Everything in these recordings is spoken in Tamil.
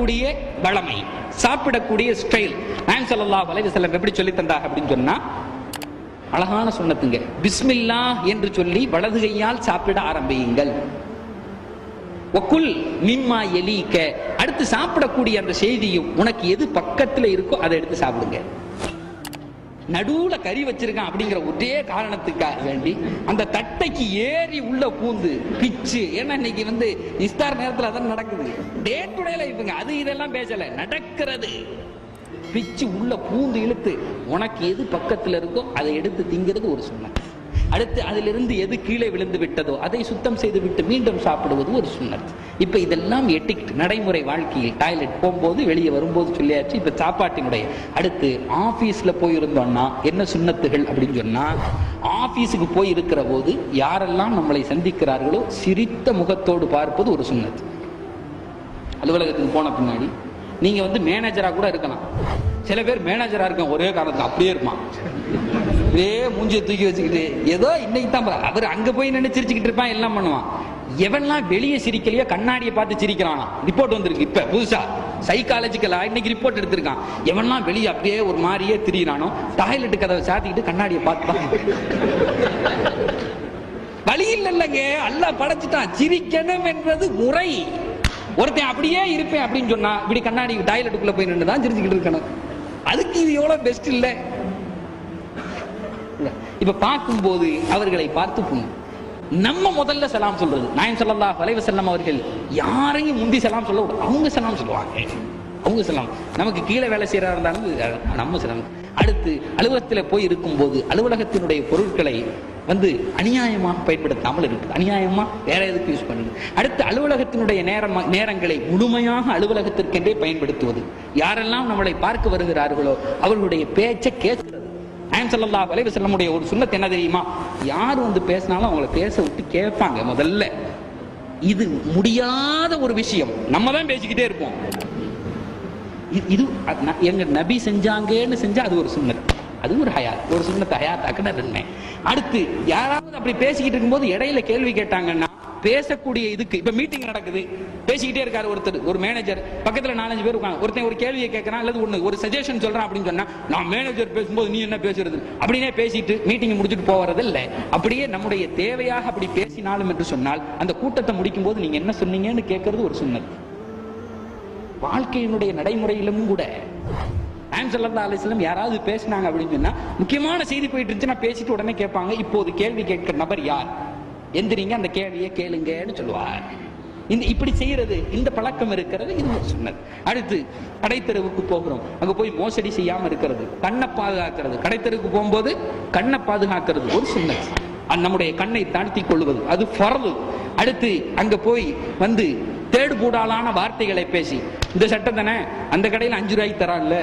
சாப்பிடக்கூடிய வளமை சாப்பிடக்கூடிய ஸ்டைல் நான் சொல்லலாம் வலைவு செல்லம் எப்படி சொல்லி தந்தாங்க அப்படின்னு சொன்னா அழகான சொன்னதுங்க பிஸ்மில்லா என்று சொல்லி வலது கையால் சாப்பிட ஆரம்பியுங்கள். ஒக்குல் மிம்மா எலிக்க. அடுத்து சாப்பிடக்கூடிய அந்த செய்தியும் உனக்கு எது பக்கத்துல இருக்கோ அதை எடுத்து சாப்பிடுங்க. நடுவுல கறி வச்சிருக்கான் அப்படிங்கிற ஒரே காரணத்துக்காக வேண்டி அந்த தட்டைக்கு ஏறி உள்ள பூந்து பிச்சு. ஏன்னா இன்னைக்கு வந்து இஸ்தார் நேரத்தில் அதான் நடக்குது. டே டு டே லைஃபுங்க அது இதெல்லாம் பேசல. நடக்கிறது. பிச்சு உள்ள பூந்து இழுத்து உனக்கு எது பக்கத்துல இருக்கோ அதை எடுத்து திங்கிறது ஒரு சொன்ன அடுத்து அதிலிருந்து எது கீழே விழுந்து விட்டதோ அதை சுத்தம் செய்து விட்டு மீண்டும் சாப்பிடுவது ஒரு சுண்ணத் இப்ப இதெல்லாம் எட்டிக்ட் நடைமுறை வாழ்க்கையில் டாய்லெட் போகும்போது வெளியே வரும்போது சொல்லியாச்சு. இப்ப சாப்பாட்டினுடைய அடுத்து ஆபீஸ்ல போயிருந்தோம்னா என்ன சுண்ணத்துகள் அப்படின்னு சொன்னா ஆபீஸுக்கு போய் இருக்கிற போது யாரெல்லாம் நம்மளை சந்திக்கிறார்களோ சிரித்த முகத்தோடு பார்ப்பது ஒரு சுண்ணத் அலுவலகத்துக்கு போன பின்னாடி நீங்க வந்து மேனேஜரா கூட இருக்கலாம். சில பேர் மேனேஜரா இருக்க ஒரே காரணத்துக்கு அப்படியே இருப்பான். இப்படியே மூஞ்சியை தூக்கி வச்சுக்கிட்டு ஏதோ இன்னைக்கு தான் பா- அவர் அங்க போய் நின்று சிரிச்சுக்கிட்டு இருப்பான் எல்லாம் பண்ணுவான். எவன்லாம் வெளியே சிரிக்கலையோ கண்ணாடியை பார்த்து சிரிக்கிறானா? ரிப்போர்ட் வந்திருக்கு இப்ப புதுசா. சைக்காலஜிக்கலா இன்னைக்கு ரிப்போர்ட் எடுத்திருக்கான். எவன்லாம் வெளியே அப்படியே ஒரு மாதிரியே திரியிறானோ டாய்லெட் கதவை சாத்திக்கிட்டு கண்ணாடியை பார்த்துதான் வழி இல்லைங்க அல்லா படைச்சிட்டான். சிரிக்கணும் என்பது முறை. ஒருத்தன் அப்படியே இருப்பேன் அப்படின்னு சொன்னா இப்படி கண்ணாடி டாய்லெட்டுக்குள்ள போய் நின்று தான் சிரிச்சுக்கிட்டு இருக்கணும். அதுக்கு இது எவ்வளவு பெஸ்ட் இல்ல. இப்ப பார்க்கும்போது அவர்களை பார்த்து புண்ணும் நம்ம முதல்ல சலாம் சொல்றது. நாயம் சொல்லல்லா வலைவ செல்லம் அவர்கள் யாரையும் முந்தி செலாம் சொல்ல அவங்க செலாம் சொல்லுவாங்க. அவங்க சலாம். நமக்கு கீழே வேலை செய்யறா இருந்தாலும் நம்ம சலாம். அடுத்து அலுவலகத்தில் போய் இருக்கும்போது அலுவலகத்தினுடைய பொருட்களை வந்து அநியாயமாக பயன்படுத்தாமல் இருக்கு. அநியாயமா வேற எதுக்கு யூஸ் பண்ணுது அடுத்து அலுவலகத்தினுடைய நேரம் நேரங்களை முழுமையாக அலுவலகத்திற்கென்றே பயன்படுத்துவது. யாரெல்லாம் நம்மளை பார்க்க வருகிறார்களோ அவர்களுடைய பேச்சை கேட்கிறது நாயம் ஸல்லல்லாஹு அலைஹி வஸல்லமுடைய ஒரு சுண்ணத்து என்ன தெரியுமா? யார் வந்து பேசினாலும் அவங்கள பேச விட்டு கேட்பாங்க முதல்ல. இது முடியாத ஒரு விஷயம். நம்ம தான் பேசிக்கிட்டே இருப்போம். இது- இது ந- எங்க நபி செஞ்சாங்கன்னு செஞ்சா அது ஒரு சுண்ணத். அது ஒரு ஹயாத். ஒரு சுண்ணத்தை ஹயாத் அக்கட அடுத்து யாராவது அப்படி பேசிக்கிட்டு இருக்கும்போது இடையில கேள்வி கேட்டாங்கன்னா பேசக்கூடிய இதுக்கு இப்ப மீட்டிங் நடக்குது. பேசிக்கிட்டே இருக்காரு ஒருத்தர் ஒரு மேனேஜர் பக்கத்துல நாலஞ்சு பேர் உட்காந்து ஒருத்தன் ஒரு கேள்வியை கேட்கறான் அல்லது ஒண்ணு ஒரு சஜஷன் சொல்றான் அப்படின்னு சொன்னா நான் மேனேஜர் பேசும்போது நீ என்ன பேசுறது? அப்படின்னே பேசிட்டு மீட்டிங் முடிச்சுட்டு போறது இல்ல அப்படியே நம்முடைய தேவையாக அப்படி பேசினாலும் என்று சொன்னால் அந்த கூட்டத்தை முடிக்கும் போது நீங்க என்ன சொன்னீங்கன்னு கேட்கறது ஒரு சுன்னத் வாழ்க்கையினுடைய நடைமுறையிலும் கூட ஆம் சல்லா அலிஸ்லம் யாராவது பேசினாங்க அப்படின்னு சொன்னா முக்கியமான செய்தி போயிட்டு இருந்துச்சு நான் பேசிட்டு உடனே கேட்பாங்க. இப்போது கேள்வி கேட்கிற நபர் யார்? எந்திரிங்க அந்த கேள்வியை கேளுங்கன்னு சொல்லுவார். இந்த இப்படி செய்யறது இந்த பழக்கம் இருக்கிறது இது ஒரு அடுத்து கடைத்தெருவுக்கு போகிறோம். அங்க போய் மோசடி செய்யாம இருக்கிறது கண்ணை பாதுகாக்கிறது. கடைத்தெருவுக்கு போகும்போது கண்ணை பாதுகாக்கிறது ஒரு சுன்னத் நம்முடைய கண்ணை தாழ்த்தி கொள்வது அது பரவு அடுத்து அங்க போய் வந்து தேடு கூடாலான வார்த்தைகளை பேசி இந்த சட்டம் தானே அந்த கடையில் அஞ்சு ரூபாய்க்கு தரான்ல.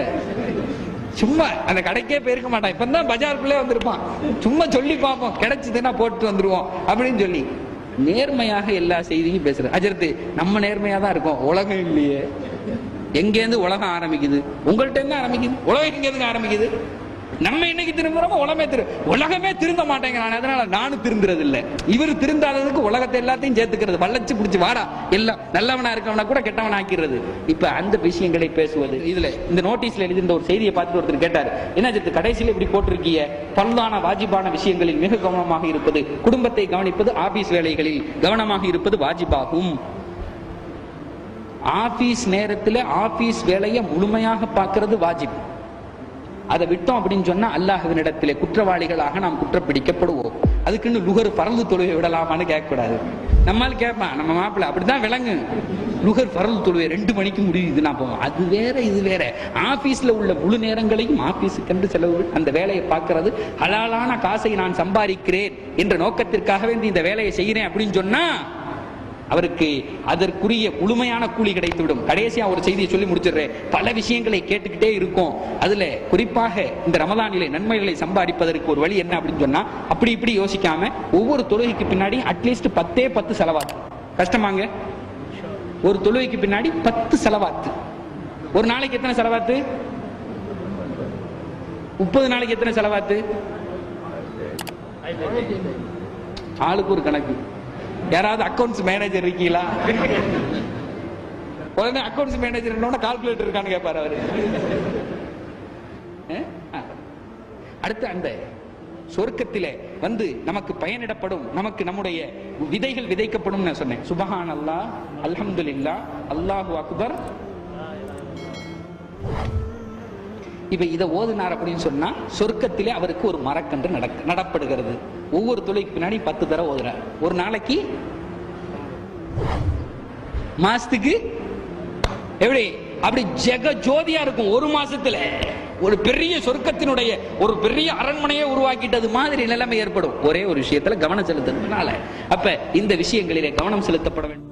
சும்மா அந்த கடைக்கே போயிருக்க மாட்டான். இப்பதான் பஜாருக்குள்ளே வந்திருப்பான். சும்மா சொல்லி பார்ப்போம். கிடைச்சதுன்னா போட்டு வந்துருவோம் அப்படின்னு சொல்லி. நேர்மையாக எல்லா செய்தியும் பேசுறது அஜர்த்து நம்ம நேர்மையா தான் இருக்கோம். உலகம் இல்லையே. எங்கேருந்து உலகம் ஆரம்பிக்குது? உங்கள்ட்ட இருந்து ஆரம்பிக்குது? உலகம் எங்கேருந்து ஆரம்பிக்குது? நம்ம இன்னைக்கு திரும்புறோமோ உலகமே திரு உலகமே திருந்த மாட்டேங்கிறான். அதனால நானும் திருந்துறது இல்ல இவர் திருந்தாததுக்கு உலகத்தை எல்லாத்தையும் சேர்த்துக்கிறது. வளைச்சு பிடிச்சி வாடா. எல்லாம் நல்லவனா இருக்கவனா கூட கெட்டவனா ஆக்கிறது இப்ப அந்த விஷயங்களை பேசுவது. இதுல இந்த நோட்டீஸ்ல எழுதியிருந்த ஒரு செய்தியை பார்த்துட்டு ஒருத்தர் கேட்டாரு. என்ன சித்து கடைசியில இப்படி போட்டிருக்கிய பல்லான வாஜிபான விஷயங்களில் மிக கவனமாக இருப்பது குடும்பத்தை கவனிப்பது ஆபீஸ் வேலைகளில் கவனமாக இருப்பது வாஜிபாகும். ஆபீஸ் நேரத்துல ஆபீஸ் வேலையை முழுமையாக பார்க்கிறது வாஜிப். அதை விட்டோம் அப்படின்னு சொன்னா அல்லாஹ்வினிடத்திலே குற்றவாளிகளாக நாம் குற்றப்பிடிக்கப்படுவோம். அதுக்குன்னு லுகர் பறந்து தொழுவை விடலாமான்னு கேட்கக்கூடாது. நம்மால் கேட்பான் நம்ம மாப்பிள்ள அப்படிதான் விளங்கு. லுகர் பறந்து தொழுவை ரெண்டு மணிக்கு முடியுது நான் போவோம் அது வேற இது வேற. ஆபீஸ்ல உள்ள முழு நேரங்களையும் ஆபீஸுக்கென்று செலவு அந்த வேலையை பார்க்கறது ஹலாலான காசை நான் சம்பாதிக்கிறேன் என்ற நோக்கத்திற்காக வேண்டி இந்த வேலையை செய்கிறேன் அப்படின்னு சொன்னா அவருக்கு அதற்குரிய முழுமையான கூலி கிடைத்துவிடும். கடைசியா ஒரு செய்தியை சொல்லி முடிச்சிடுறேன். பல விஷயங்களை கேட்டுக்கிட்டே இருக்கும். அதுல குறிப்பாக இந்த ரமதானிலே நன்மைகளை சம்பாதிப்பதற்கு ஒரு வழி என்ன அப்படின்னு சொன்னா அப்படி இப்படி யோசிக்காம ஒவ்வொரு தொழுகைக்கு பின்னாடி அட்லீஸ்ட் பத்தே பத்து செலவாத்து. கஷ்டமாங்க? ஒரு தொழுகைக்கு பின்னாடி பத்து செலவாத்து. ஒரு நாளைக்கு எத்தனை செலவாத்து? முப்பது நாளைக்கு எத்தனை செலவாத்து? ஆளுக்கு ஒரு கணக்கு. யாராவது அக்கவுண்ட்ஸ் மேனேஜர் இருக்கீங்களா? உடனே அக்கௌண்ட்ஸ் மேனேஜர் கால்குலேட்டர் இருக்கான்னு கேட்பார் அவரு. அஹ்? அடுத்து அந்த சொர்க்கத்திலே வந்து நமக்கு பயனிடப்படும் நமக்கு நம்முடைய விதைகள் விதைக்கப்படும் நான் சொன்னேன். சுபஹான் அல்லாஹ் அல்ஹம்துலில்லா அல்லாஹு அக்பர். இப்ப இதை ஓதுனார் அப்படின்னு சொன்னா சொர்க்கத்திலே அவருக்கு ஒரு மரக்கன்று நடக்க நடப்படுகிறது. ஒவ்வொரு துளைக்கு பின்னாடி பத்து தடவை ஓதுறார். ஒரு நாளைக்கு மாசத்துக்கு எப்படி? அப்படி ஜெக ஜோதியா இருக்கும். ஒரு மாசத்துல ஒரு பெரிய சொர்க்கத்தினுடைய ஒரு பெரிய அரண்மனையை உருவாக்கிட்டது மாதிரி நிலைமை ஏற்படும். ஒரே ஒரு விஷயத்துல கவனம் செலுத்துறதுனால. அப்ப இந்த விஷயங்களிலே கவனம் செலுத்தப்பட வேண்டும்.